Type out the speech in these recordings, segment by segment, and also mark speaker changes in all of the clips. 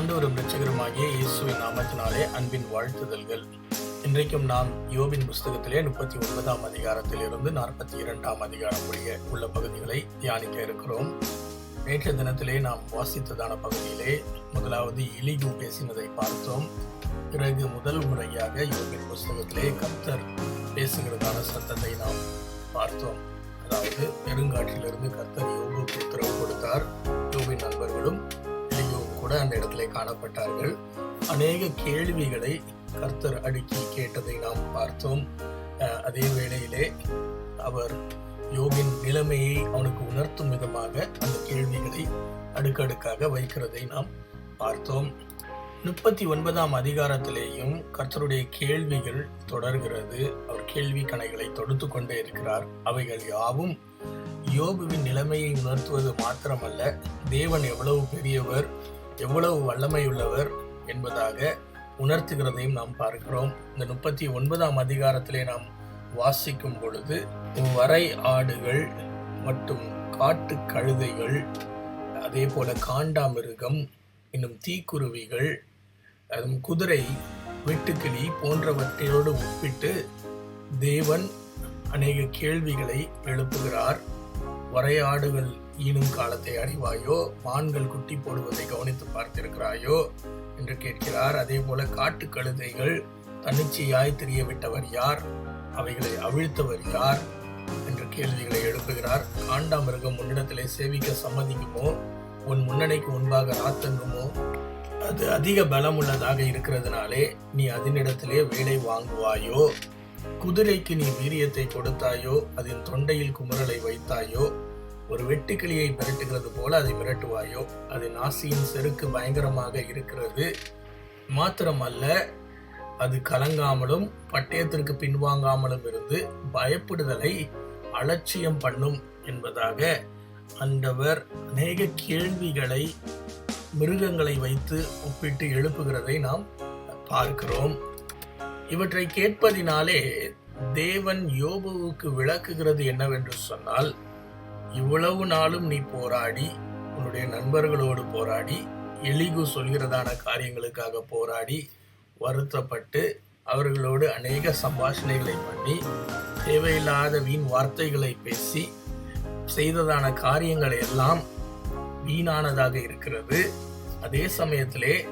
Speaker 1: ஆண்டவரும் ரட்சகருமாகிய இயேசுவின் நாமத்தினாலே அன்பின் வாழ்த்துதல்கள். இன்றைக்கும் நாம் யோபின் புஸ்தகத்திலே முப்பத்தி ஒன்பதாம் அதிகாரத்தில் இருந்து நாற்பத்தி இரண்டாம் அதிகாரம் முடிய உள்ள பகுதிகளை தியானிக்க இருக்கிறோம். நேற்றைய தினத்திலே நாம் வாசித்ததான பகுதியிலே முதலாவது இலிகு பேசினதை பார்த்தோம். பிறகு முதல் முறையாக யோபின் புஸ்தகத்திலே கர்த்தர் பேசுகிறதான சத்தத்தை நாம் பார்த்தோம். அதாவது பெருங்காற்றிலிருந்து கர்த்தர் யோபுக்கு உத்தரவு கொடுத்தார். கூட அந்த இடத்திலே காணப்பட்டார்கள். அநேக கேள்விகளை கர்த்தர் அடுக்கி கேட்டதை நாம் பார்த்தோம். அதே வேளையிலே அவர் யோகின் நிலைமையை அவனுக்கு உணர்த்தும் விதமாக அந்த கேள்விகளை அடுக்கடுக்காக வைக்கிறதை நாம் பார்த்தோம். முப்பத்தி ஒன்பதாம் அதிகாரத்திலேயும் கர்த்தருடைய கேள்விகள் தொடர்கிறது. அவர் கேள்வி கணைகளை தொடுத்து கொண்டே இருக்கிறார். அவைகள் யாவும் யோகுவின் நிலைமையை உணர்த்துவது மாத்திரமல்ல. தேவன் எவ்வளவு பெரியவர் எவ்வளவு வல்லமையுள்ளவர் என்பதாக உணர்த்துகிறதையும் நாம் பார்க்கிறோம். இந்த முப்பத்தி ஒன்பதாம் அதிகாரத்திலே நாம் வாசிக்கும் பொழுது வரை ஆடுகள் மற்றும் காட்டு கழுதைகள் அதே போல காண்டாமிருகம் இன்னும் தீக்குருவிகள் அதுவும் குதிரை வெட்டுக்கிளி போன்றவற்றையோடு ஒப்பிட்டு தேவன் அநேக கேள்விகளை எழுப்புகிறார். வரையாடுகள் ஈனும் காலத்தை அறிவாயோ மான்கள் குட்டி போடுவதை கவனித்து பார்த்திருக்கிறாயோ? என்று கேட்கிறார். அதே போல காட்டு கழுதைகள் தன்னிச்சையாய் தெரிய விட்டவர் யார்? அவைகளை அவிழ்த்தவர் யார்? என்ற கேள்விகளை எழுப்புகிறார். காண்டாமிருகம் உன்னிடத்திலே சேவிக்க சம்மதிக்குமோ? உன் முன்னணிக்கு முன்பாக ராத்தங்குமோ? அது அதிக பலம் உள்ளதாக இருக்கிறதுனாலே நீ அதனிடத்திலே வேலை வாங்குவாயோ? குதிரைக்கு நீ வீரியத்தை கொடுத்தாயோ? அதன் தொண்டையில் குமுறலை வைத்தாயோ? ஒரு வெட்டுக்கிளியை மிரட்டுகிறது போல அதை மிரட்டுவாயோ? அது நாசியின் செருக்கு பயங்கரமாக இருக்கிறது. மாத்திரமல்ல அது கலங்காமலும் பட்டயத்திற்கு பின்வாங்காமலும் இருந்து பயப்படுதலை அலட்சியம் பண்ணும் என்பதாக அந்தவர் அநேக கேள்விகளை மிருகங்களை வைத்து ஒப்பிட்டு எழுப்புகிறதை நாம் பார்க்கிறோம். இவற்றை கேட்பதினாலே தேவன் யோபுவுக்கு விளக்குகிறது என்னவென்று சொன்னால் இவ்வளவு நாளும் நீ போராடி உன்னுடைய நண்பர்களோடு போராடி எலிகு சொல்கிறதான காரியங்களுக்காக போராடி வருத்தப்பட்டு அவர்களோடு அநேக சம்பாஷணைகளை பண்ணி தேவையில்லாத வீண் வார்த்தைகளை பேசி செய்ததான காரியங்களை எல்லாம் வீணானதாக இருக்கிறது. அதே சமயத்திலே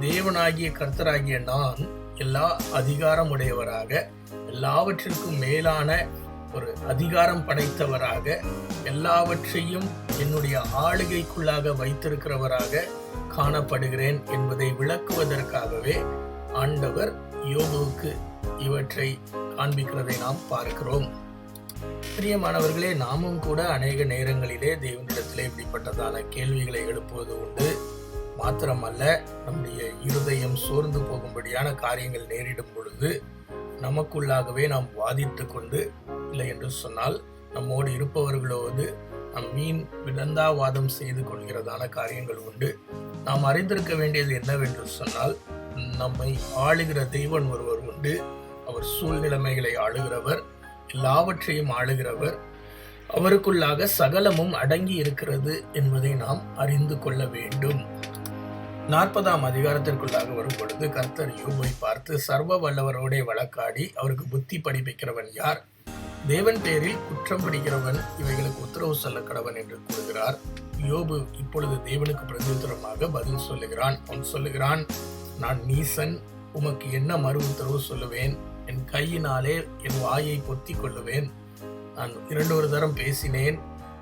Speaker 1: தேவனாகிய கர்த்தராகிய நான் எல்லா அதிகாரமுடையவராக எல்லாவற்றிற்கும் மேலான ஒரு அதிகாரம் படைத்தவராக எல்லாவற்றையும் என்னுடைய ஆளுகைக்குள்ளாக வைத்திருக்கிறவராக காணப்படுகிறேன் என்பதை விளக்குவதற்காகவே ஆண்டவர் யோகுவுக்கு இவற்றை காண்பிக்கிறதை நாம் பார்க்கிறோம். பிரியமானவர்களே நாமும் கூட அநேக நேரங்களிலே தேவனிடத்திலே இப்படிப்பட்டதான கேள்விகளை எழுப்புவது உண்டு. மாத்திரமல்ல நம்முடைய இருதயம் சோர்ந்து போகும்படியான காரியங்கள் நேரிடும் பொழுது நமக்குள்ளாகவே நாம் வாதிட்டு கொண்டு இல்லை என்று சொன்னால் நம்மோடு இருப்பவர்களோடு நம் மீன் விடந்தாவாதம் செய்து கொள்கிறதான காரியங்கள் உண்டு. நாம் அறிந்திருக்க வேண்டியது என்னவென்று சொன்னால் நம்மை ஆளுகிற தெய்வன் ஒருவர் உண்டு. அவர் சூழ்நிலைமைகளை ஆளுகிறவர் எல்லாவற்றையும் ஆளுகிறவர். அவருக்குள்ளாக சகலமும் அடங்கி இருக்கிறது என்பதை நாம் அறிந்து கொள்ள வேண்டும். நாற்பதாம் அதிகாரத்திற்குள்ளாக வரும் பொழுது கர்த்தர் யோபை பார்த்து சர்வ வல்லவரோடே வழக்காடி அவருக்கு புத்தி படிப்பிக்கிறவன் யார்? தேவன் பேரில் குற்றம் பிடிக்கிறவன் இவைகளுக்கு உத்தரவு சொல்ல கடவன் என்று கூறுகிறார். யோபு இப்பொழுது தேவனுக்கு பிரதியுத்தரமாக பதில் சொல்லுகிறான். அவன் சொல்லுகிறான் நான் நீசன் உமக்கு என்ன மறு உத்தரவு சொல்லுவேன்? என் கையினாலே என் வாயை பொத்தி கொள்ளுவேன். நான் இரண்டு ஒரு தரம் பேசினேன்.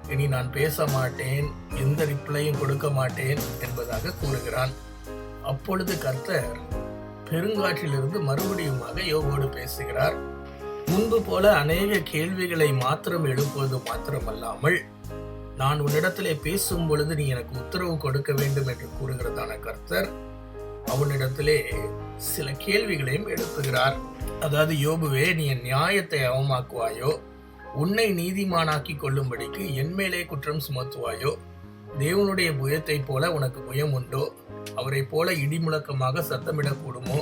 Speaker 1: இனி நான் பேச மாட்டேன். எந்த ரிப்ளையும் கொடுக்க மாட்டேன் என்பதாக கூறுகிறான். அப்பொழுது கர்த்தர் பெருங்காற்றிலிருந்து மறுபடியுமாக யோகோடு பேசுகிறார். முன்பு போல அநேக கேள்விகளை மாத்திரம் எழுப்புவது மாத்திரமல்லாமல் நான் உன்னிடத்திலே பேசும் பொழுது நீ எனக்கு உத்தரவு கொடுக்க வேண்டும் என்று கூறுகிறதான கர்த்தர் அவனிடத்திலே சில கேள்விகளையும் எழுப்புகிறார். அதாவது யோபுவே நீ என் நியாயத்தை அவமாக்குவாயோ? உன்னை நீதிமானாக்கி கொள்ளும்படிக்கு என் மேலே குற்றம் சுமத்துவாயோ? தேவனுடைய புயத்தைப் போல உனக்கு புயம் உண்டோ அவரை போல இடிமுழக்கமாக சத்தமிடக்கூடுமோ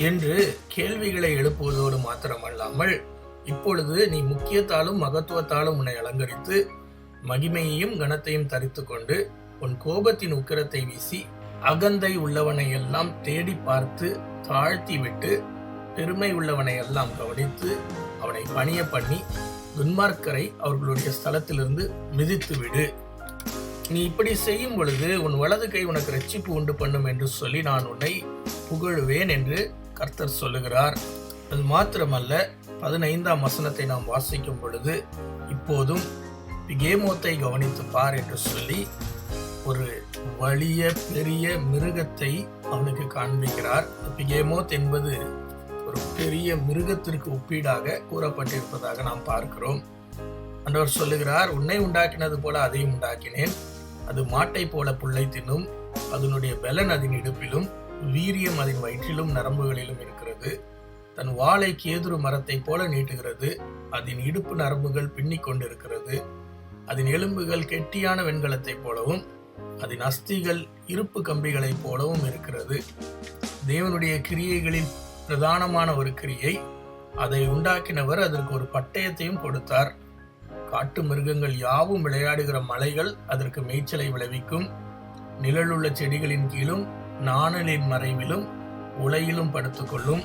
Speaker 1: என்று கேள்விகளை எழுப்புவதோடு மாத்திரமல்லாமல் இப்பொழுது நீ முக்கியத்தாலும் மகத்துவத்தாலும் உன்னை அலங்கரித்து மகிமையையும் கனத்தையும் தரித்து கொண்டு உன் கோபத்தின் உக்கிரத்தை வீசி அகந்தை உள்ளவனை எல்லாம் தேடி பார்த்து தாழ்த்தி விட்டு பெருமை உள்ளவனை எல்லாம் கவனித்து அவனை பணிய பண்ணி துன்மார்க்கரை அவர்களுடைய ஸ்தலத்திலிருந்து மிதித்து விடு நீ இப்படி செய்யும் பொழுது உன் வலது கை உனக்கு ரட்சிப்பு உண்டு பண்ணும் என்று சொல்லி நான் உன்னை புகழுவேன் என்று கர்த்தர் சொல்லுகிறார். அது மாத்திரமல்ல பதினைந்தாம் வசனத்தை நாம் வாசிக்கும் பொழுது இப்போதும் பிகேமோத்தை கவனித்து பார் என்று சொல்லி ஒரு வலிய பெரிய மிருகத்தை அவனுக்கு காண்பிக்கிறார். பிகேமோத் என்பது ஒரு பெரிய மிருகத்திற்கு ஒப்பீடாக கூறப்பட்டிருப்பதாக நாம் பார்க்கிறோம். அன்றவர் சொல்லுகிறார் உன்னை உண்டாக்கினது போல அதையும் உண்டாக்கினேன். அது மாட்டை போல புல்லை தின்னும் அதனுடைய பலன் அதன் இடுப்பிலும் வீரியம் அதன் வயிற்றிலும் நரம்புகளிலும் இருக்கிறது. தன் வாளை கேதுரு மரத்தை போல நீட்டுகிறது. அதன் இடுப்பு நரம்புகள் பின்னிக் கொண்டிருக்கிறது. அதன் எலும்புகள் கெட்டியான வெண்கலத்தைப் போலவும் அதன் அஸ்திகள் இருப்பு கம்பிகளைப் போலவும் இருக்கிறது. தேவனுடைய கிரியைகளில் பிரதானமான ஒரு கிரியை அதை உண்டாக்கினவர் அதற்கு ஒரு பட்டயத்தையும் கொடுத்தார். காட்டு மிருகங்கள் யாவும் விளையாடுகிற மலைகள் அதற்கு மேய்ச்சலை விளைவிக்கும். நிழலுள்ள செடிகளின் கீழும் நாணலின் மறைவிலும் உலையிலும் படுத்துக்கொள்ளும்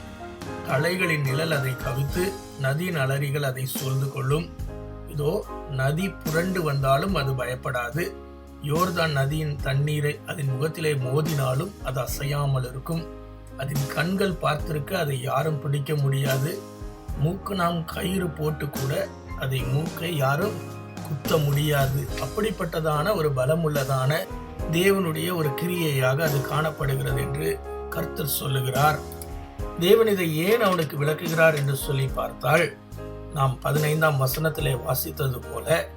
Speaker 1: தலைகளின் நிழல் அதை கவித்து நதியின் அலறிகள் அதை சூழ்ந்து கொள்ளும். இதோ நதி புரண்டு வந்தாலும் அது பயப்படாது. யோர்தான் நதியின் தண்ணீரை அதன் முகத்திலே மோதினாலும் அது அசையாமல் இருக்கும். அதன் கண்கள் பார்த்திருக்க அதை யாரும் பிடிக்க முடியாது. மூக்கு நாம் கயிறு போட்டு கூட அதை மூக்கை யாரும் குத்த முடியாது. அப்படிப்பட்டதான ஒரு பலமுள்ளதான தேவனுடைய ஒரு கிரியையாக அது காணப்படுகிறது என்று கர்த்தர் சொல்லுகிறார். தேவன் இதை ஏன் அவனுக்கு விளக்குகிறார் என்று சொல்லி பார்த்தால் நாம் பதினைந்தாம் வசனத்திலே வாசித்தது போல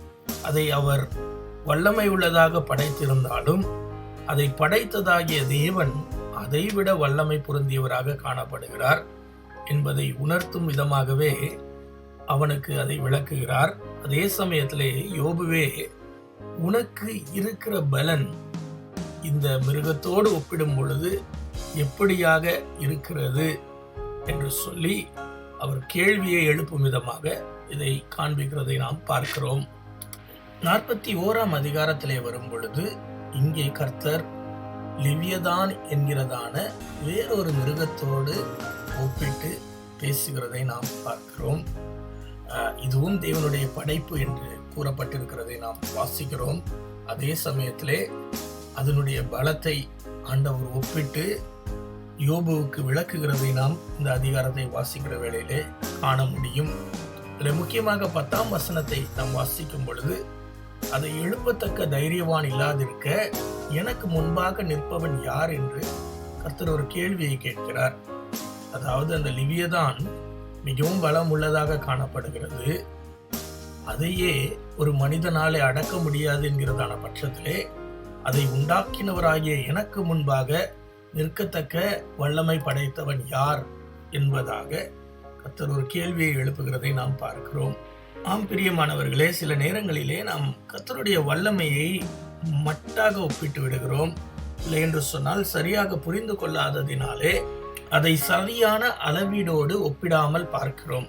Speaker 1: அதை அவர் வல்லமை உள்ளதாக படைத்திருந்தாலும் அதை படைத்ததாகிய தேவன் அதைவிட வல்லமை பொருந்தியவராக காணப்படுகிறார் என்பதை உணர்த்தும் விதமாகவே அவனுக்கு அதை விளக்குகிறார். அதே சமயத்திலே யோபுவே உனக்கு இருக்கிற பலன் இந்த மிருகத்தோடு ஒப்பிடும் பொழுது எப்படியாக இருக்கிறது என்று சொல்லி அவர் கேள்வியை எழுப்பும் விதமாக இதை காண்பிக்கிறதை நாம் பார்க்கிறோம். நாற்பத்தி ஓராம் அதிகாரத்திலே வரும் பொழுது இங்கே கர்த்தர் லிவியதான் என்கிறதான வேறொரு மிருகத்தோடு ஒப்பிட்டு பேசுகிறதை நாம் பார்க்கிறோம். இதுவும் தேவனுடைய படைப்பு என்று கூறப்பட்டிருக்கிறதை நாம் வாசிக்கிறோம். அதே சமயத்திலே அதனுடைய பலத்தை ஆண்டவர் ஒப்பிட்டு யோபுவுக்கு விளக்குகிறதை நாம் இந்த அதிகாரத்தை வாசிக்கிற வேளையிலே காண முடியும். அதில் முக்கியமாக பத்தாம் வசனத்தை நாம் வாசிக்கும் பொழுது அதை எழுப்பத்தக்க தைரியவான் இல்லாதிருக்க எனக்கு முன்பாக நிற்பவன் யார்? என்று கர்த்தர் ஒரு கேள்வியை கேட்கிறார். அதாவது அந்த லிவியதான் மிகவும் பலம் உள்ளதாக காணப்படுகிறது. அதையே ஒரு மனிதனாலே அடக்க முடியாது என்கிறதான பட்சத்திலே அதை உண்டாக்கினவராகிய எனக்கு முன்பாக நிற்கத்தக்க வல்லமை படைத்தவன் யார் என்பதாக கத்தர் ஒரு கேள்வியை எழுப்புகிறதை நாம் பார்க்கிறோம். ஆம் பிரியமானவர்களே சில நேரங்களிலே நாம் கத்தருடைய வல்லமையை மட்டாக ஒப்பிட்டு விடுகிறோம். இல்லை என்று சொன்னால் சரியாக புரிந்து கொள்ளாததினாலே அதை சரியான அளவீடோடு ஒப்பிடாமல் பார்க்கிறோம்.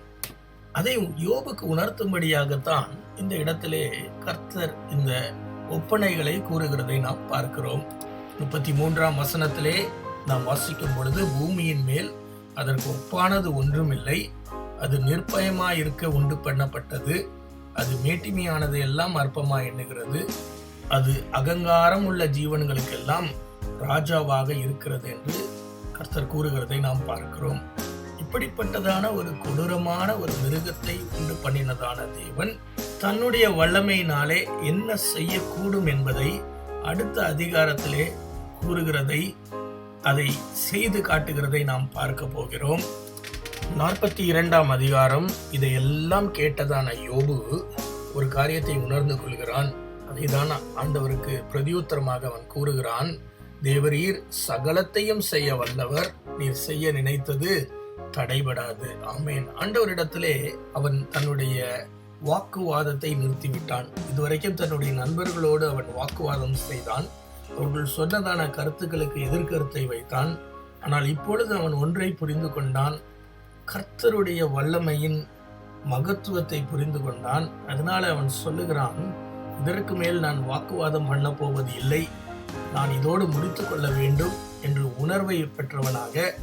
Speaker 1: அதை யோபுக்கு உணர்த்தும்படியாகத்தான் இந்த இடத்திலே கர்த்தர் இந்த ஒப்பனைகளை கூறுகிறதை நாம் பார்க்கிறோம். முப்பத்தி மூன்றாம் வசனத்திலே நாம் வாசிக்கும் பொழுது பூமியின் மேல் அதற்கு ஒப்பானது ஒன்றும் இல்லை அது நிர்பயமாயிருக்க உண்டு பண்ணப்பட்டது. அது மேட்டிமையானது எல்லாம் அற்பமாக எண்ணுகிறது. அது அகங்காரம் உள்ள ஜீவன்களுக்கெல்லாம் ராஜாவாக இருக்கிறது என்று கர்த்தர் கூறுகிறதை நாம் பார்க்கிறோம். இப்படிப்பட்டதான ஒரு கொடூரமான ஒரு மிருகத்தை உண்டு பண்ணினதான தேவன் தன்னுடைய வல்லமையினாலே என்ன செய்யக்கூடும் என்பதை அடுத்த அதிகாரத்திலே கூறுகிறதை அதை செய்து காட்டுகிறதை நாம் பார்க்க போகிறோம். நாற்பத்தி இரண்டாம் அதிகாரம் இதையெல்லாம் கேட்டதான யோபு ஒரு காரியத்தை உணர்ந்து கொள்கிறான். அதைதான் ஆண்டவருக்கு பிரதியுத்தரமாக அவன் கூறுகிறான். தேவரீர் சகலத்தையும் செய்ய வல்லவர். நீர் செய்ய நினைத்தது தடைபடாது. ஆமேன். ஆண்டவரிடத்திலே அவன் தன்னுடைய வாக்குவாதத்தை நிறுத்திவிட்டான். இதுவரைக்கும் தன்னுடைய நண்பர்களோடு அவன் வாக்குவாதம் செய்தான். அவர்கள் சொன்னதான கருத்துக்களுக்கு எதிர்கருத்தை வைத்தான். ஆனால் இப்பொழுது அவன் ஒன்றை புரிந்து கொண்டான். கர்த்தருடைய வல்லமையின் மகத்துவத்தை புரிந்து கொண்டான். அதனால அவன் சொல்லுகிறான் இதற்கு மேல் நான் வாக்குவாதம் பண்ண போவது இல்லை நான் இதோடு முடித்துக் கொள்ள வேண்டும் என்று உணர்வை பெற்றவனாக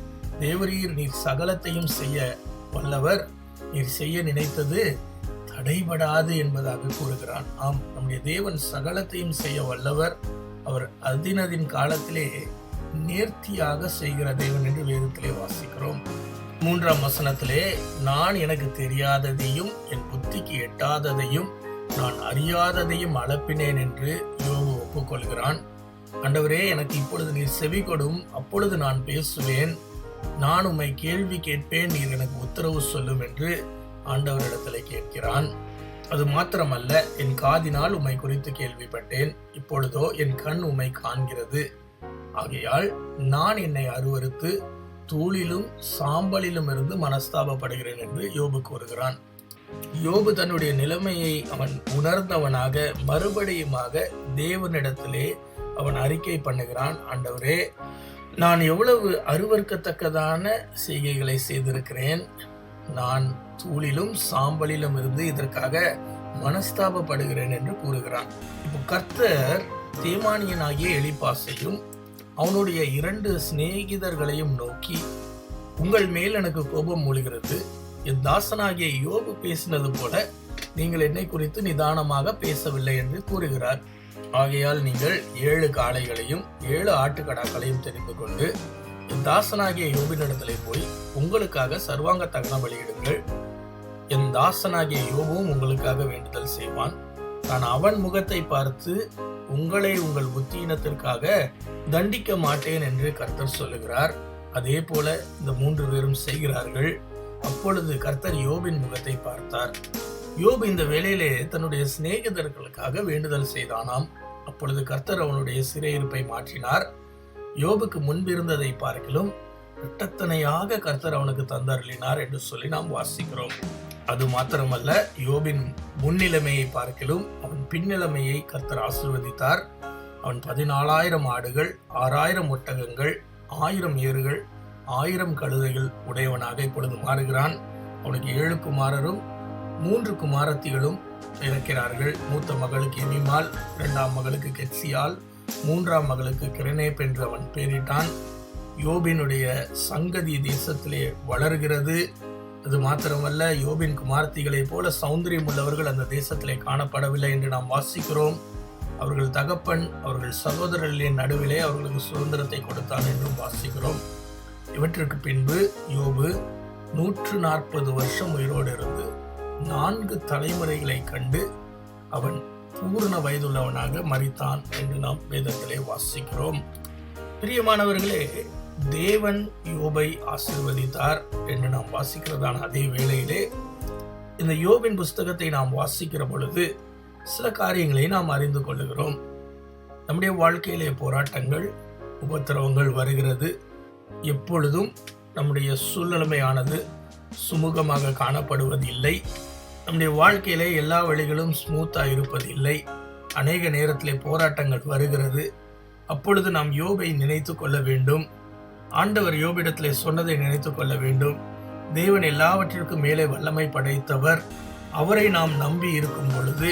Speaker 1: தேவரீர் நீர் சகலத்தையும் செய்ய வல்லவர். நீர் செய்ய நினைத்தது தடைபடாது என்பதாக கூறுகிறான். ஆம் நம்முடைய தேவன் சகலத்தையும் செய்ய வல்லவர். அவர் அதினதின் காலத்திலே நேர்த்தியாக செய்கிற தேவன் என்று வேதத்திலே வாசிக்கிறோம். மூன்றாம் வசனத்திலே நான் எனக்கு தெரியாததையும் என் புத்திக்கு எட்டாததையும் நான் அறியாததையும் அளப்பினேன் என்று யோகு ஒப்புக்கொள்கிறான். ஆண்டவரே எனக்கு இப்பொழுது நீர் செவி கொடும். அப்பொழுது நான் பேசுவேன். நான் உம்மை கேள்வி கேட்பேன். நீர் எனக்கு உத்தரவு சொல்லும் என்று ஆண்டவரிடத்தில் கேட்கிறான். அது மாத்திரமல்ல என் காதினால் உம்மை குறித்து கேள்விப்பட்டேன். இப்பொழுதோ என் கண் உம்மை காண்கிறது. ஆகையால் நான் என்னை அருவருத்து தூளிலும் சாம்பலிலும் இருந்து மனஸ்தாபப்படுகிறேன் என்று யோபு கூறுகிறான். யோபு தன்னுடைய நிலைமையை அவன் உணர்ந்தவனாக மறுபடியுமாக தேவனிடத்திலே அவன் அறிக்கை பண்ணுகிறான் ஆண்டவரே நான் எவ்வளவு அருவருக்கத்தக்கதான செய்கைகளை செய்திருக்கிறேன். நான் தூளிலும் சாம்பலிலும் இருந்து இதற்காக மனஸ்தாபப்படுகிறேன் என்று கூறுகிறான். இப்போ கர்த்தர் தேமானியனாகிய எலிபாசையும் அவனுடைய இரண்டு சிநேகிதர்களையும் நோக்கி உங்கள் மேல் எனக்கு கோபம் மூழ்கிறது. என் தாசனாகிய யோபு பேசினது போல நீங்கள் என்னை குறித்து நிதானமாக பேசவில்லை என்று கூறுகிறார். ஆகையால் நீங்கள் ஏழு காளைகளையும் ஏழு ஆட்டுக்கடாக்களையும் தெரிந்து கொண்டு என் தாசனாகிய யோபினிடத்திலே போய் உங்களுக்காக சர்வாங்க தகன பலியிடுங்கள். என் தாசனாகிய யோபும் உங்களுக்காக வேண்டுதல் செய்வான். நான் அவன் முகத்தை பார்த்து உங்களை உங்கள் புத்தியினத்திற்காக தண்டிக்க மாட்டேன் என்று கர்த்தர் சொல்லுகிறார். அதே போல இந்த மூன்று பேரும் செய்கிறார்கள். அப்பொழுது கர்த்தர் யோபின் முகத்தை பார்த்தார். யோபு இந்த வேளையிலே தன்னுடைய சிநேகிதர்களுக்காக வேண்டுதல் செய்தானாம். அப்பொழுது கர்த்தர் அவனுடைய சிறையிருப்பை மாற்றினார். யோபுக்கு முன்பிருந்ததை பார்க்கிலும் இரட்டத்தனையாக கர்த்தர் அவனுக்கு தந்தருளினார் என்று சொல்லி நாம் வாசிக்கிறோம். அது மாத்திரமல்ல யோபின் முன்னிலைமையை பார்க்கிலும் அவன் பின்னிலைமையை கர்த்தர் ஆசிர்வதித்தார். அவன் பதினாலாயிரம் ஆடுகள் ஆறாயிரம் ஒட்டகங்கள் ஆயிரம் ஏறுகள் ஆயிரம் கழுதைகள் உடையவனாக இப்பொழுது மாறுகிறான். அவனுக்கு ஏழு குமாரரும் மூன்று குமாரத்திகளும் பிறக்கிறார்கள். மூத்த மகளுக்கு எமிமால் இரண்டாம் மகளுக்கு கெட்சியால் மூன்றாம் மகளுக்கு கிரணேப் என்று அவன் பெயரிட்டான். யோபினுடைய சங்கதி தேசத்திலே வளர்கிறது. அது மாத்திரமல்ல யோபின் குமார்த்திகளைப் போல சௌந்தரியம் உள்ளவர்கள் அந்த தேசத்திலே காணப்படவில்லை என்று நாம் வாசிக்கிறோம். அவர்கள் தகப்பன் அவர்கள் சகோதரர்களின் நடுவிலே அவர்களுக்கு சுதந்திரத்தை கொடுத்தான் என்றும் வாசிக்கிறோம். இவற்றிற்கு பின்பு யோபு நூற்று நாற்பது வருஷம் உயிரோடு இருந்து நான்கு தலைமுறைகளை கண்டு அவன் பூரண வயதுள்ளவனாக மறித்தான் என்று நாம் வேதத்திலே வாசிக்கிறோம். பிரியமானவர்களே தேவன் யோபை ஆசிர்வதித்தார் என்று நாம் வாசிக்கிறதான அதே வேளையிலே இந்த யோபின் புஸ்தகத்தை நாம் வாசிக்கிற பொழுது சில காரியங்களை நாம் அறிந்து கொள்ளுகிறோம். நம்முடைய வாழ்க்கையிலே போராட்டங்கள் உபத்திரவங்கள் வருகிறது. எப்பொழுதும் நம்முடைய சூழ்நிலைமையானது சுமூகமாக காணப்படுவதில்லை. நம்முடைய வாழ்க்கையிலே எல்லா வழிகளும் ஸ்மூத்தாக இருப்பதில்லை. அநேக நேரத்தில் போராட்டங்கள் வருகிறது. அப்பொழுது நாம் யோபை நினைத்து கொள்ள வேண்டும். ஆண்டவர் யோபிடத்தில் சொன்னதை நினைத்து கொள்ள வேண்டும். தேவன் எல்லாவற்றிற்கும் மேலே வல்லமை படைத்தவர். அவரை நாம் நம்பி இருக்கும் பொழுது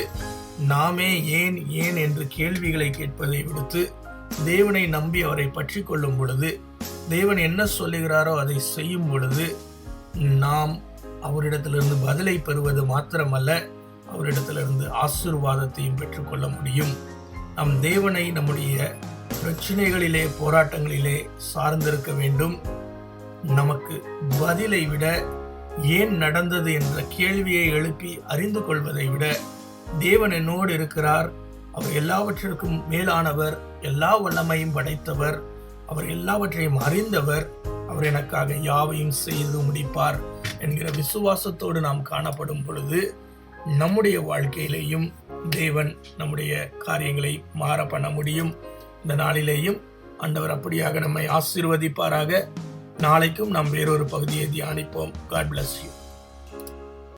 Speaker 1: நாமே ஏன் ஏன் என்று கேள்விகளை கேட்பதை விடுத்து தேவனை நம்பி அவரை பற்றி கொள்ளும் பொழுது தேவன் என்ன சொல்லுகிறாரோ அதை செய்யும் பொழுது நாம் அவரிடத்திலிருந்து பதிலை பெறுவது மாத்திரமல்ல அவரிடத்திலிருந்து ஆசீர்வாதத்தையும் பெற்றுக்கொள்ள முடியும். நம் தேவனை நம்முடைய பிரச்சனைகளிலே போராட்டங்களிலே சார்ந்திருக்க வேண்டும். நமக்கு பதிலை விட ஏன் நடந்தது என்ற கேள்வியை எழுப்பி அறிந்து கொள்வதை விட தேவன் என்னோடு இருக்கிறார். அவர் எல்லாவற்றிற்கும் மேலானவர் எல்லா வல்லமையும் படைத்தவர். அவர் எல்லாவற்றையும் அறிந்தவர். அவர் எனக்காக யாவையும் செய்து முடிப்பார். என்கிற விசுவாசத்தோடு நாம் காணப்படும் பொழுது நம்முடைய வாழ்க்கையிலேயும் தேவன் நம்முடைய காரியங்களை மாற பண்ண முடியும். இந்த நாளிலேயும் ஆண்டவர் அப்படியாக நம்மை ஆசீர்வதிப்பாராக. நாளைக்கும் நாம் வேறொரு பகுதியை தியானிப்போம். God bless you